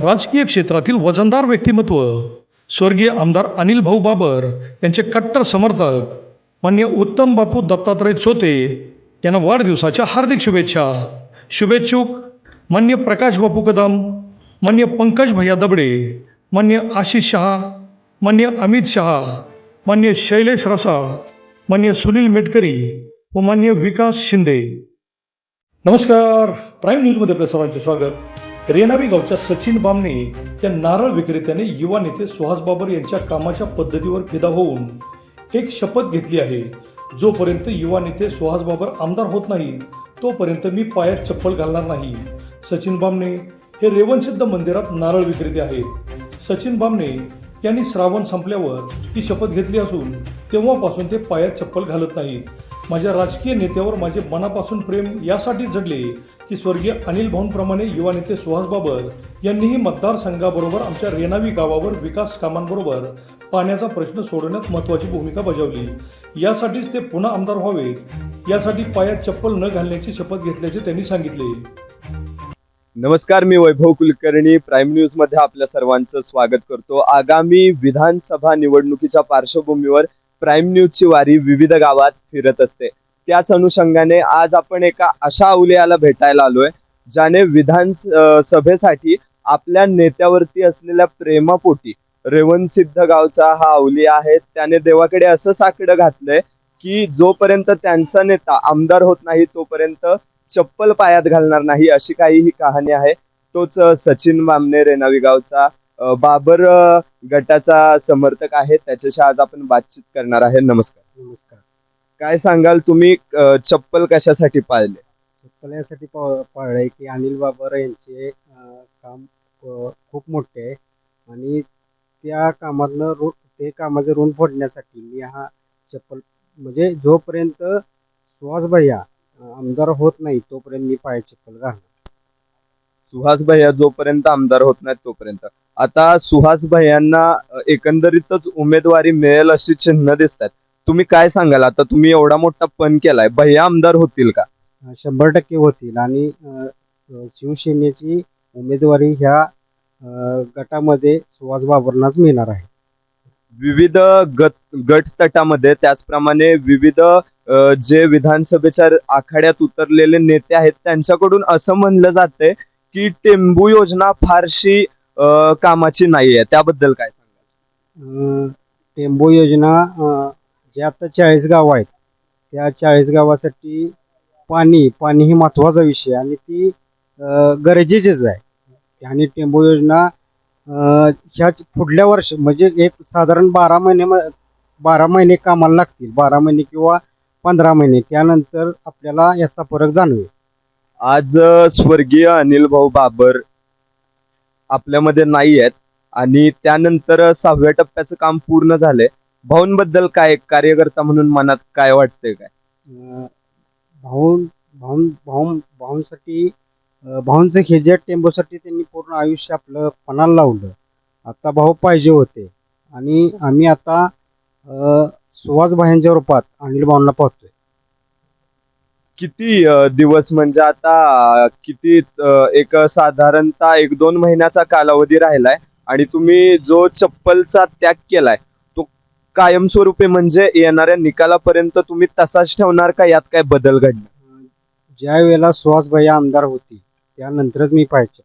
राजकीय क्षेत्रातील वजनदार व्यक्तिमत्व स्वर्गीय आमदार अनिल भाऊ बाबर यांचे कट्टर समर्थक मान्य उत्तम बापू दत्तात्रय चोते यांना वाढदिवसाच्या हार्दिक शुभेच्छा. शुभेच्छुक मान्य प्रकाश बापू कदम मान्य पंकज भैया दबडे मान्य आशिष शहा मान्य अमित शहा मान्य शैलेश रसा मान्य सुनील मेटकरी व मान्य विकास शिंदे. नमस्कार. प्राईम न्यूजमध्ये आपल्या सर्वांचे स्वागत. रेणावी गावच्या सचिन बामणे या नारळ विक्रेत्याने युवा नेते सुहास बाबर यांच्या कामाच्या पद्धतीवर फिदा होऊन एक शपथ घेतली आहे. जोपर्यंत युवा नेते सुहास बाबर आमदार होत नाही तोपर्यंत मी पायात चप्पल घालणार नाही. सचिन बामणे हे रेवणसिद्ध मंदिरात नारळ विक्रेते आहेत. सचिन बामणे यांनी श्रावण संपल्यावर ही शपथ घेतली असून तेव्हापासून ते पायात चप्पल घालत नाहीत. माझ्या राजकीय नेत्यावर माझे मनापासून प्रेम यासाठी जडले की स्वर्गीय अनिल भाऊंप्रमाणे युवा नेते सुहास बाबर यांनीही मतदारसंघाबरोबर आमच्या रेणावी गावावर विकास कामांबरोबर पाण्याचा प्रश्न सोडवण्यात महत्त्वाची भूमिका बजावली. यासाठीच ते पुन्हा आमदार व्हावेत. यासाठी पायात चप्पल न घालण्याची शपथ घेतल्याचे त्यांनी सांगितले. नमस्कार मी वैभव कुलकर्णी. प्राईम न्यूजमध्ये आपल्या सर्वांचं स्वागत करतो. आगामी विधानसभा निवडणुकीच्या पार्श्वभूमीवर प्राईम न्यूजची वारी विविध गावात फिरत असते. त्याच अनुषंगाने आज आपण एका अशा अवलियाला भेटायला आलोय ज्याने विधान सभेसाठी आपल्या नेत्यावरती असलेल्या प्रेमापोटी रेवणसिद्ध गावचा हा अवलिया आहे. त्याने देवाकडे असं साकडं घातलंय की जोपर्यंत त्यांचा नेता आमदार होत नाही तोपर्यंत चप्पल पायात घालणार नाही अशी काही ही कहाणी आहे. तोच सचिन मामने रेणावी गावचा बाबर गटाचा समर्थक आहे त्याच्याशी आज आपण बातचीत करणार आहे. नमस्कार. नमस्कार. काय सांगाल तुम्ही अ, चप्पल कशासाठी पाळले? चप्पल यासाठी पा- पाळलंय की अनिल बाबर यांचे अं, काम अं, खूप मोठे आहे. आणि त्या कामातनं ऋण ते कामाचं ऋण फोडण्यासाठी मी हा चप्पल म्हणजे जोपर्यंत सुहास भैया अं, आमदार होत नाही तोपर्यंत मी पाय चप्पल घालणार. सुहास भैया जोपर्यंत आमदार होत नाही तोपर्यंत. आता सुहास भैयांना एकंदरीतच उमेदवारी मिळेल अशी चिन्ह दिसतात तुम्ही काय सांगाल? आता तुम्ही एवढा मोठा पण केलाय. भैया आमदार होतील का? शंभर टक्के होतील आणि अं, शिवसेनेची उमेदवारी ह्या अं, गटामध्ये सुहास बाबरनाच मिळणार आहे. विविध गट गट तटामध्ये त्याचप्रमाणे विविध अ, जे विधानसभेच्या आखाड्यात उतरलेले नेते आहेत त्यांच्याकडून असं म्हणलं जातंय की टेंबू योजना फारशी कामाची नाही आहे त्याबद्दल काय सांगा अं, टेंबो योजना अं, जे आता चाळीस गाव आहेत त्या चाळीस गावासाठी पाणी पाणी ही महत्त्वाचा विषय आणि ती अं, गरजेचीच आहे. आणि टेंबो योजना अं, ह्याच पुढल्या वर्ष म्हणजे एक साधारण बारा महिने म- बारा महिने कामाला लागतील. बारा महिने किंवा पंधरा महिने. त्यानंतर आपल्याला याचा फरक जाणवेल. आज स्वर्गीय अनिल भाऊ बाबर आपल्यामध्ये नाही आहेत आणि त्यानंतर सहाव्या टप्प्याचं काम पूर्ण झालंय. भाऊंबद्दल काय कार्यकर्ता म्हणून मनात काय वाटतंय काय? भाऊ भाऊन भाऊन भाऊंसाठी भाऊंचं हे जे टेम्पोसाठी त्यांनी पूर्ण आयुष्य आपलं पणाला लावलं. आता भाऊ पाहिजे होते. आणि आम्ही आता सुहास भायांच्या रूपात अनिल भाऊंना पाहतोय. किती दिवस म्हणजे आता किती एक साधारणतः एक दोन महिन्याचा कालावधी राहिलाय आणि तुम्ही जो चप्पलचा त्याग केलाय तो कायमस्वरूपी म्हणजे येणाऱ्या निकालापर्यंत तुम्ही तसाच ठेवणार का? यात काय बदल घडणार? ज्या वेळेला सुहास भैया आमदार होती त्यानंतरच मी पाहिजे